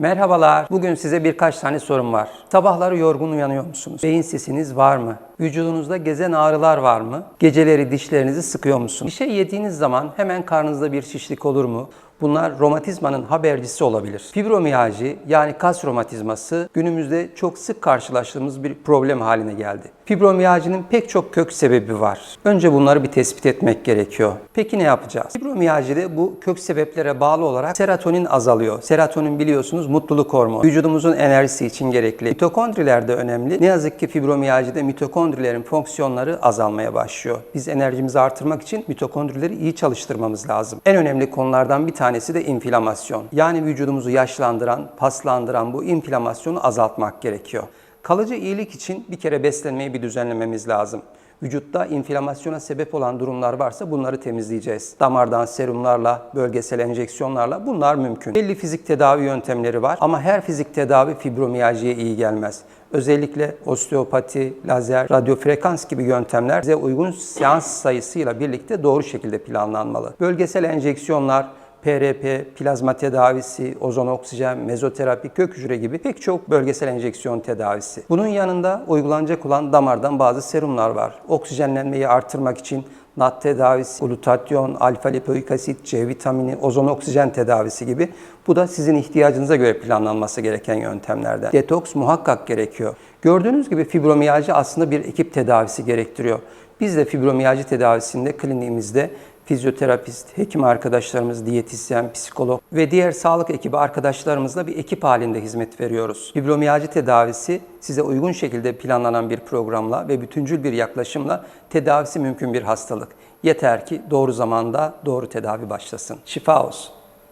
Merhabalar. Bugün size birkaç tane sorum var. Sabahları yorgun uyanıyor musunuz? Beyin sesiniz var mı? Vücudunuzda gezen ağrılar var mı? Geceleri dişlerinizi sıkıyor musunuz? Bir şey yediğiniz zaman hemen karnınızda bir şişlik olur mu? Bunlar romatizmanın habercisi olabilir. Fibromiyalji yani kas romatizması günümüzde çok sık karşılaştığımız bir problem haline geldi. Fibromiyajinin pek çok kök sebebi var. Önce bunları bir tespit etmek gerekiyor. Peki ne yapacağız? Fibromiyajide bu kök sebeplere bağlı olarak serotonin azalıyor. Serotonin biliyorsunuz mutluluk hormonu. Vücudumuzun enerjisi için gerekli. Mitokondriler de önemli. Ne yazık ki fibromiyajide mitokondrilerin fonksiyonları azalmaya başlıyor. Biz enerjimizi artırmak için mitokondrileri iyi çalıştırmamız lazım. En önemli konulardan bir tanesi de inflamasyon. Yani vücudumuzu yaşlandıran, paslandıran bu inflamasyonu azaltmak gerekiyor. Kalıcı iyilik için bir kere beslenmeyi bir düzenlememiz lazım. Vücutta inflamasyona sebep olan durumlar varsa bunları temizleyeceğiz. Damardan serumlarla, bölgesel enjeksiyonlarla bunlar mümkün. Belli fizik tedavi yöntemleri var ama her fizik tedavi fibromiyaljiye iyi gelmez. Özellikle osteopati, lazer, radyofrekans gibi yöntemler bize uygun seans sayısıyla birlikte doğru şekilde planlanmalı. Bölgesel enjeksiyonlar, PRP, plazma tedavisi, ozon oksijen, mezoterapi, kök hücre gibi pek çok bölgesel enjeksiyon tedavisi. Bunun yanında uygulanacak olan damardan bazı serumlar var. Oksijenlenmeyi artırmak için NAT tedavisi, glutatyon, alfa lipoik asit, C vitamini, ozon oksijen tedavisi gibi. Bu da sizin ihtiyacınıza göre planlanması gereken yöntemlerden. Detoks muhakkak gerekiyor. Gördüğünüz gibi fibromiyalji aslında bir ekip tedavisi gerektiriyor. Biz de fibromiyalji tedavisinde kliniğimizde fizyoterapist, hekim arkadaşlarımız, diyetisyen, psikolog ve diğer sağlık ekibi arkadaşlarımızla bir ekip halinde hizmet veriyoruz. Fibromiyalji tedavisi size uygun şekilde planlanan bir programla ve bütüncül bir yaklaşımla tedavisi mümkün bir hastalık. Yeter ki doğru zamanda doğru tedavi başlasın. Şifa olsun.